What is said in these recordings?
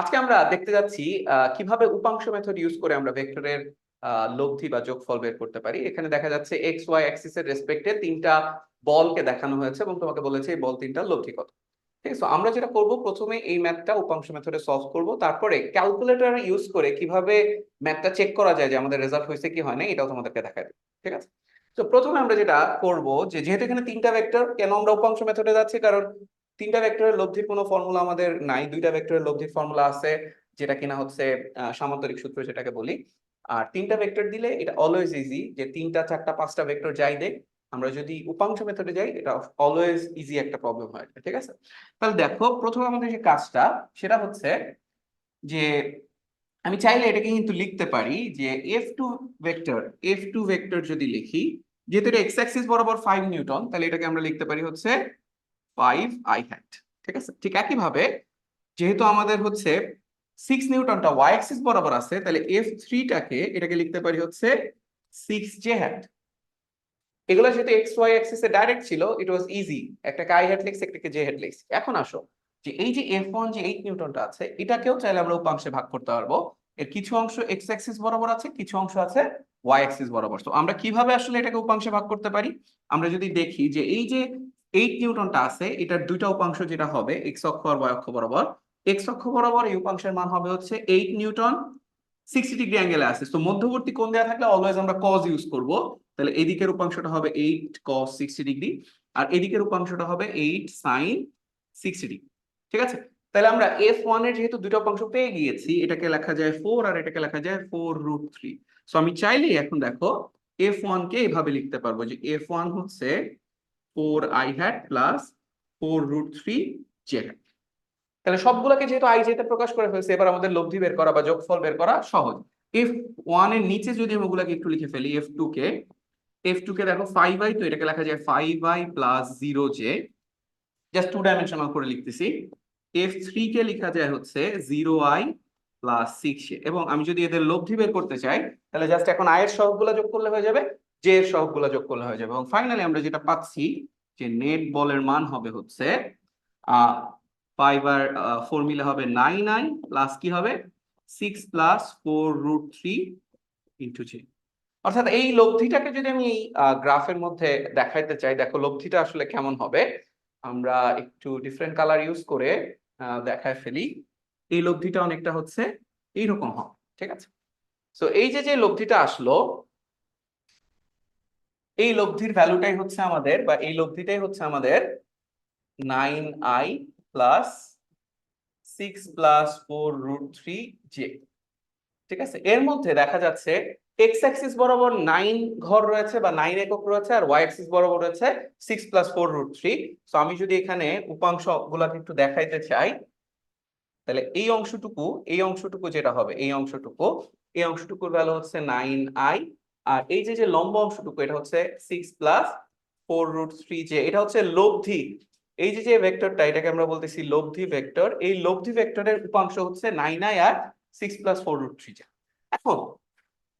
আজকে আমরা দেখতে যাচ্ছি কীভাবে উপাংশ মেথড ইউজ করে আমরা ভেক্টরের লব্ধি বা যোগফল বের করতে পারি। এখানে দেখা যাচ্ছে এক্স ওয়াই অ্যাক্সিস এর রেসপেক্টে তিনটা বলকে দেখানো হয়েছে এবং তোমাকে বলেছে এই বল তিনটার লব্ধি কত। ঠিক আছে আমরা যেটা করব, প্রথমে এই ম্যাথটা উপাংশ মেথডে সলভ করব, তারপরে ক্যালকুলেটর ইউজ করে কীভাবে ম্যাথটা চেক করা যায় যে আমাদের রেজাল্ট হয়েছে কি হয় না এটাও তোমাদেরকে দেখায় দেব। ঠিক আছে? তো প্রথমে আমরা যেটা করব যে, যেহেতু এখানে তিনটা ভেক্টর কেন আমরা উপাংশ মেথডে যাচ্ছি? কারণ তিনটা ভেক্টরের লব্ধির কোনো ফর্মুলা আমাদের নাই। দুইটা ভেক্টরের লব্ধির ফর্মুলা আছে, যেটা কিনা হচ্ছে সামান্তরিক সূত্র যেটাকে বলি। আর তিনটা ভেক্টর দিলে এটা অলওয়েজ ইজি যে তিনটা, চারটা, পাঁচটা ভেক্টর যাই দেখ আমরা যদি উপাংশ মেথডে যাই, এটা অলওয়েজ ইজি একটা প্রবলেম হয়। ঠিক আছে? তাহলে দেখো, প্রথমে আমাদের যে কাজটা, সেটা হচ্ছে যে আমি চাইলে এটাকে কিন্তু লিখতে পারি যে F two vector F two vector যদি লিখি, যেহেতু এটা এক্স অ্যাক্সিস বরাবর ফাইভ নিউটন তাহলে এটাকে আমরা লিখতে পারি হচ্ছে ফাইভ আই হ্যাট ঠিক আছে? ঠিক একইভাবে যেহেতু আমাদের হচ্ছে সিক্স নিউটনটা ওয়াই অ্যাক্সিস বরাবর আছে, তাহলে এফ থ্রিটাকে এটাকে লিখতে পারি হচ্ছে সিক্স জে হ্যাট এগুলো যেহেতু এক্স ওয়াই অ্যাক্সিসে ডাইরেক্ট ছিল ইট ওয়াজ ইজি একটাকে আই হ্যাট লিখছি একটাকে জে হ্যাট লিখছি। এখন আসো, যে এই যে এফ ওয়ান যে এইট নিউটনটা আছে, এটাকেও চাইলে আমরা উপাংশে ভাগ করতে পারব। এর কিছু অংশ এক্স অ্যাক্সিস বরাবর আছে, কিছু অংশ আছে ওয়াই অ্যাক্সিস বরাবর। তো আমরা কীভাবে আসলে এটাকে উপাংশে ভাগ করতে পারি? আমরা যদি দেখি যে এই যে এইট নিউটনটা আছে, এটার দুইটা উপাংশ যেটা হবে এক্স অক্ষ আর ওয়াই অক্ষ বরাবর এক্স অক্ষ বরাবর এই উপাংশের মান হবে হচ্ছে এইট নিউটন সিক্সটি ডিগ্রি অ্যাঙ্গেলে আছে। তো মধ্যবর্তী কোণ দেওয়া থাকলে অলওয়েজ আমরা কজ ইউজ করব। তাহলে এদিকের উপাংশটা হবে এইট কজ সিক্সটি ডিগ্রি আর এদিকের উপাংশটা হবে এইট সাইন সিক্সটি ডিগ্রি ঠিক আছে? তাহলে আমরা এফ ওয়ানের যেহেতু দুটো উপাংশ পেয়ে গিয়েছি, এটাকে লেখা যায় ফোর আর এটাকে লেখা যায় ফোর রুট থ্রি সো আমি চাইলেই এখন দেখো এফ ওয়ান কে এভাবে লিখতে পারব যে এফ ওয়ান হচ্ছে four i hat plus four root three j hat তাহলে সবগুলোকে যেহেতু আই জেতে প্রকাশ করে ফেলছে, এবার আমাদের লব্ধি বের করা বা যোগফল বের করা সহজ। এফ ওয়ানের নিচে যদি আমি ওগুলাকে একটু লিখে ফেলি এফ টু কে এফ টু কে দেখো ফাইভ আই তো এটাকে লেখা যায় five i plus zero j just two dimensional করে লিখতেছি। এফ থ্রি কে লেখা যায় হচ্ছে জিরো আই প্লাস সিক্স এবং আমি যদি এদের লব্ধি বের করতে চাই, তাহলে জাস্ট এখন আয়ের সহগগুলো যোগ করলে হয়ে যাবে জে এর সহগগুলো যোগ করলে হয়ে যাবে। এবং ফাইনালি আমরা যেটা পাচ্ছি, যে নেট বলের মান হবে হচ্ছে, আহ ফাইভ আর ফোর মিলে হবে নাইন আই প্লাস কি হবে? Six plus four root three into j অর্থাৎ এই লব্ধিটাকে যদি আমি এই গ্রাফের মধ্যে দেখাইতে চাই, দেখো লব্ধিটা আসলে কেমন হবে? আমরা একটু ডিফারেন্ট কালার ইউজ করে দেখায় ফেলি। এই লব্ধিটা অনেকটা হচ্ছে এইরকম হবে, ঠিক আছে? সো এই যে যে লব্ধিটা আসলো এই লব্ধির ভ্যালুটাই হচ্ছে আমাদের বা এই লব্ধিটাই হচ্ছে আমাদের nine i plus six plus four root three j ঠিক আছে? এর মধ্যে দেখা যাচ্ছে এক্স অ্যাক্সিস বরাবর নাইন ঘর রয়েছে বা নাইন একক রয়েছে আর ওয়াই অ্যাক্সিস বরাবর রয়েছে six plus four root three তো আমি যদি এখানে উপাংশ গুলাকে একটু দেখাইতে চাই, তাহলে এই অংশটুকু এই অংশটুকু যেটা হবে, এই অংশটুকু, এই অংশটুকুর ভ্যালু হচ্ছে নাইন আই আর এই যে যে লম্ব অংশটুকু, এটা হচ্ছে six plus four root three j এটা হচ্ছে লব্ধি। এই যে যে ভেক্টরটা এটাকে আমরা বলতেছি লব্ধি ভেক্টর এই লব্ধি ভেক্টরের উপাংশ হচ্ছে nine i R six plus four root three j এখন,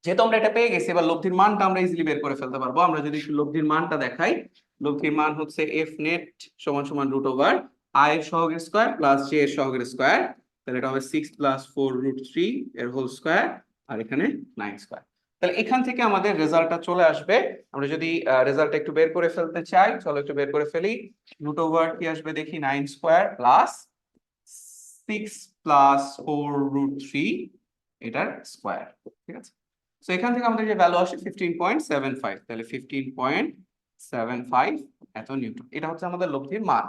যেহেতু আমরা এটা পেয়ে গেছি, এবার লব্ধির মানটা আমরা ইজিলি বের করে ফেলতে পারব। আমরা যদি লব্ধির মানটা দেখাই, লব্ধির মান হচ্ছে এফ নেট সমান সমান রুট ওভার আই এর সহগের স্কোয়ার প্লাস জে এর সহগের স্কোয়ার তাহলে এটা হবে six plus four root three এর হোল স্কোয়ার আর এখানে নাইন স্কোয়ার তাহলে এখান থেকে আমাদের রেজাল্টটা চলে আসবে। আমরা যদি রেজাল্টটা একটু বের করে ফেলতে চাই, চলো একটু বের করে ফেলি। রুট ওভার কি আসবে দেখি nine square plus six plus four root three এটার স্কোয়ার ঠিক আছে? তো এখান থেকে আমাদের যে ভ্যালু আসে ফিফটিন পয়েন্ট সেভেন ফাইভ তাহলে ফিফটিন পয়েন্ট সেভেন ফাইভ এত নিউটন এটা হচ্ছে আমাদের লব্ধির মান।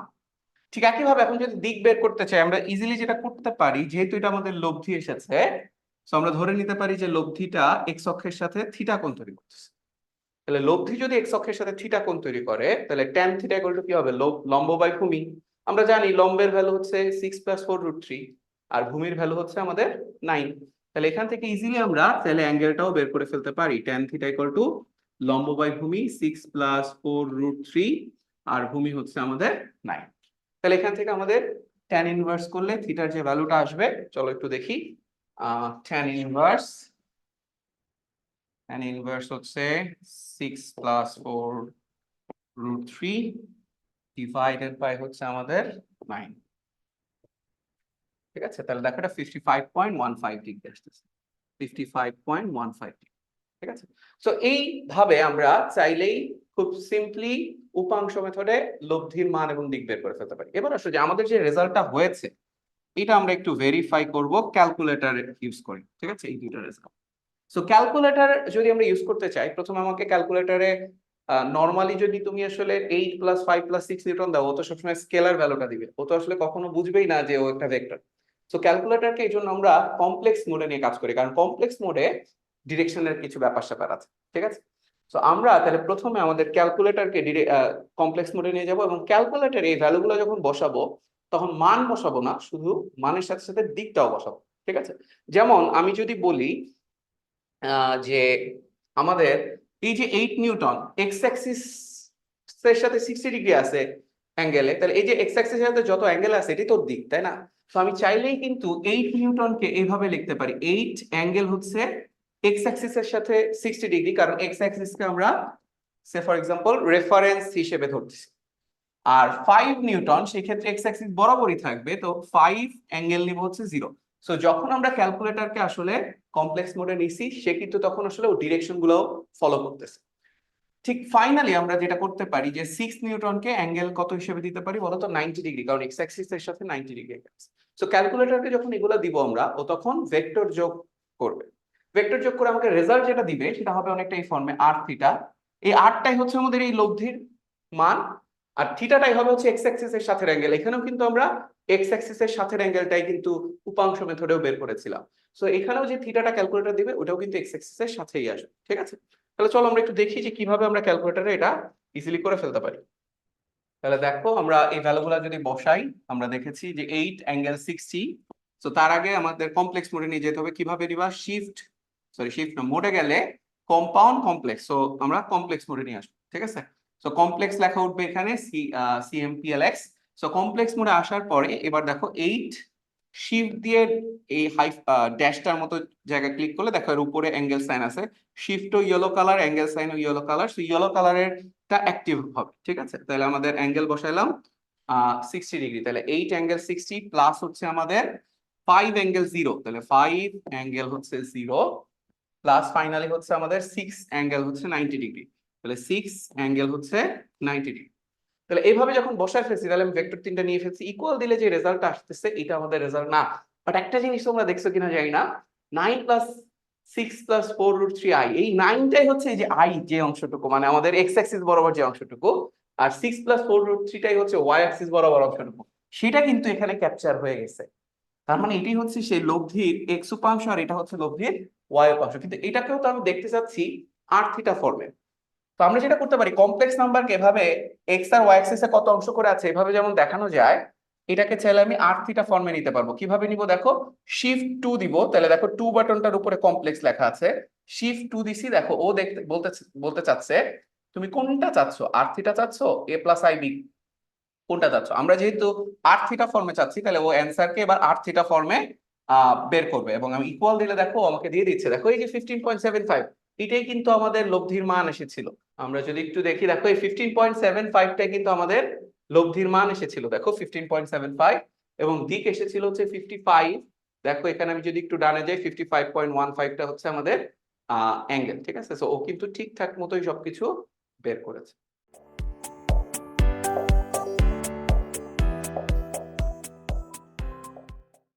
ঠিক একইভাবে এখন যদি দিক বের করতে চাই, আমরা ইজিলি যেটা করতে পারি, যেহেতু এটা আমাদের লব্ধি এসেছে তো আমরা ধরে নিতে পারি যে লব্ধিটা এক্স অক্ষের সাথে থিটা কোণ তৈরি করতেছে। তাহলে লব্ধি যদি এক্স অক্ষের সাথে থিটা কোণ তৈরি করে, তাহলে ট্যান থিটা ইকুয়াল টু কি হবে? লম্ব বাই ভূমি। আমরা জানি লম্বের ভ্যালু হচ্ছে six plus four root three আর ভূমির ভ্যালু হচ্ছে আমাদের নাইন তাহলে এখান থেকে ইজিলি আমরা তাহলে অ্যাঙ্গেলটাও বের করে ফেলতে পারি। ট্যান থিটা ইকুয়াল টু লম্ব বাই ভূমি six plus four root three আর ভূমি হচ্ছে আমাদের নাইন তাহলে এখান থেকে আমাদের ট্যান ইনভার্স করলে থিটার যে ভ্যালুটা আসবে, চলো একটু দেখি। ট্যান ইনভার্স ট্যান ইনভার্স হচ্ছে six plus four root three divided by হচ্ছে আমাদের নাইন ঠিক আছে? তাহলে দেখো এটা fifty five point one five degree আসতেছে। Fifty five point one five ঠিক আছে? সো এইভাবে আমরা চাইলেই খুব সিম্পলি উপাংশ মেথডে লব্ধির মান এবং দিক বের করে ফেলতে পারি। এবার আসলে যে আমাদের যে রেজাল্টটা হয়েছে এটা আমরা একটু ভেরিফাই করব ক্যালকুলেটর ইউজ করে, ঠিক আছে? এই দুইটা রেজাল্ট সো ক্যালকুলেটর যদি আমরা ইউজ করতে চাই, প্রথমে আমাকে ক্যালকুলেটরে নর্মালি যদি তুমি আসলে eight plus five plus six newton দাও, ও তো সবসময় স্কেলার ভ্যালুটা দিবে। ও তো আসলে কখনো বুঝবেই না যে ও একটা ভেক্টর সো ক্যালকুলেটরকে এই জন্য আমরা কমপ্লেক্স মোডে নিয়ে কাজ করি, কারণ কমপ্লেক্স মোডে ডিরেকশনের কিছু ব্যাপার স্যাপার আছে, ঠিক আছে? সো আমরা তাহলে প্রথমে আমাদের ক্যালকুলেটরকে কমপ্লেক্স মোডে নিয়ে যাব এবং ক্যালকুলেটরে এই ভ্যালুগুলো যখন বসাবো তখন মান বসাবো না, শুধু মানের সাথে সাথে দিকটাও বসাবো, ঠিক আছে? যেমন আমি যদি বলি যে আমাদের এই যে এইট নিউটন এক্স অ্যাক্সিস এর সাথে সিক্সটি ডিগ্রি আছে অ্যাঙ্গেলে তাহলে এই যে এক্স অ্যাক্সিস এর সাথে যত অ্যাঙ্গেল আছে, এটাই তোর দিক, তাই না? তো আমি চাইলেই কিন্তু এইট নিউটনকে এইভাবে লিখতে পারি এইট অ্যাঙ্গেল হচ্ছে এক্স অ্যাক্সিস এর সাথে সিক্সটি ডিগ্রি কারণ এক্স কে আমরা সে ফর এক্সাম্পল রেফারেন্স হিসেবে ধরতেছি। আর ফাইভ নিউটন সেই ক্ষেত্রে এক্স অ্যাক্সিস বরাবরই থাকবে, তো ফাইভ অ্যাঙ্গেল নিব হচ্ছে জিরো সো যখন আমরা ক্যালকুলেটরকে আসলে কমপ্লেক্স মোডে নিছি, সে কিন্তু তখন আসলে ও ডিরেকশনগুলো ফলো করতেছে। ঠিক ফাইনালি আমরা যেটা করতে পারি যে সিক্স নিউটনকে অ্যাঙ্গেল কত হিসেবে দিতে পারি বলতো? নাইনটি ডিগ্রি কারণ এক্স অ্যাক্সিস এর সাথে নাইনটি ডিগ্রি সো ক্যালকুলেটরকে যখন এগুলো দিব আমরা, ও তখন ভেক্টর যোগ করবে। ভেক্টর যোগ করে আমাকে রেজাল্ট যেটা দিবে, সেটা হবে অনেকটা এই ফর্মে আর থিটা এই আরটাই হচ্ছে আমাদের এই লব্ধির মান। আর থিটাটাই হবে হচ্ছে এক্স অ্যাক্সিস এর সাথে অ্যাঙ্গেল এখানেও কিন্তু আমরা এক্স অ্যাক্সিস এর সাথে অ্যাঙ্গেলটাই কিন্তু উপাংশ মেথডেও বের করেছিলাম। সো এখানেও যে থিটাটা ক্যালকুলেটর দিবে, ওটাও কিন্তু এক্স অ্যাক্সিস এর সাথেই আসবে, ঠিক আছে? তাহলে চলো আমরা একটু দেখি যে কীভাবে আমরা ক্যালকুলেটরে এটা ইজিলি করে ফেলতে পারি। তাহলে দেখো, আমরা এই ভ্যালুগুলো যদি বসাই, আমরা দেখেছি যে এইট অ্যাঙ্গেল সিক্সটি তো তার আগে আমাদের কমপ্লেক্স মোডে নিয়ে যেতে হবে। কীভাবে নিবা? শিফট সরি শিফট না মোডে গেলে কম্পাউন্ড কমপ্লেক্স সো আমরা কমপ্লেক্স মোডে নিয়ে আসব, ঠিক আছে? সো কমপ্লেক্স লেখা উঠবে এখানে সি সিএমপিএলএক্স সো কমপ্লেক্স মোডে আসার পরে, এবার দেখো এইট শিফট দিয়ে এই হাই ড্যাশটার মতো জায়গায় ক্লিক করলে, দেখো এর উপরে অ্যাঙ্গেল সাইন আছে। শিফট ও ইয়েলো কালার অ্যাঙ্গেল সাইন ও ইয়েলো কালার সো ইয়েলো কালারের টা অ্যাক্টিভ হবে, ঠিক আছে? তাহলে আমাদের অ্যাঙ্গেল বসাইলাম সিক্সটি ডিগ্রি তাহলে এইট অ্যাঙ্গেল সিক্সটি প্লাস হচ্ছে আমাদের ফাইভ অ্যাঙ্গেল জিরো তাহলে ফাইভ অ্যাঙ্গেল হচ্ছে জিরো প্লাস ফাইনালি হচ্ছে আমাদের সিক্স অ্যাঙ্গেল হচ্ছে নাইনটি ডিগ্রি তাহলে অ্যাঙ্গেল হচ্ছে নাইনটি ডিগ্রি তাহলে এইভাবে যখন বসায় ফেলছি, তাহলে আমি ভেক্টর তিনটা নিয়ে ফেলছি। ইকুয়াল দিলে যে আসতেছে, এটা আমাদের রেজাল্ট না। বাট একটা জিনিস তোমরা দেখছ কিনা জানি না প্লাস প্লাস যে যে অংশটুকু মানে আমাদের এক্স অ্যাক্সিস বরাবর যে অংশটুকু, আর সিক্স প্লাস ফোর রুট থ্রিটাই হচ্ছে ওয়াই অ্যাক্সিস বরাবর অংশটুকু। সেটা কিন্তু এখানে ক্যাপচার হয়ে গেছে। তার মানে এটি হচ্ছে সেই লব্ধির এক্স উপাংশ, আর এটা হচ্ছে লব্ধির ওয়াই উপাংশ। কিন্তু এটাকেও তো আমি দেখতে চাচ্ছি আর থিটা ফর্মে তো আমরা যেটা করতে পারি কমপ্লেক্স নাম্বারকে এভাবে এক্স আর ওয়াই অ্যাক্সিসে কত অংশ করে আছে, এভাবে যেমন দেখানো যায়, এটাকে চাইলে আমি আর থিটা ফর্মে নিতে পারব। কীভাবে নিব দেখো? শিফট টু দিব। তাহলে দেখো টু বাটনটার উপরে কমপ্লেক্স লেখা আছে। শিফট টু দিছি, দেখো ও দেখতে, বলতে বলতে চাচ্ছে, তুমি কোনটা চাচ্ছ? আর থিটা চাচ্ছ? এ প্লাস আই বি কোনটা চাচ্ছ? আমরা যেহেতু আর থিটা ফর্মে চাচ্ছি, তাহলে ও অ্যান্সারকে এবার আর থিটা ফর্মে বের করবে। এবং আমি ইকুয়াল দিলে দেখো আমাকে দিয়ে দিচ্ছে। দেখো এই যে ফিফটিন পয়েন্ট সেভেন ফাইভ এটাই কিন্তু আমাদের লব্ধির মান এসেছিল। আমরা যদি একটু দেখি, দেখো এই ফিফটিন কিন্তু আমাদের লব্ধির মান এসেছিল। দেখো ফিফটিন এবং দিক এসেছিল হচ্ছে ফিফটি দেখো এখানে আমি যদি একটু ডানে যাই ফিফটি ফাইভ পয়েন্ট ওয়ান ফাইভটা হচ্ছে আমাদের অ্যাঙ্গেল ঠিক আছে? ও কিন্তু ঠিকঠাক মতোই সবকিছু বের করেছে।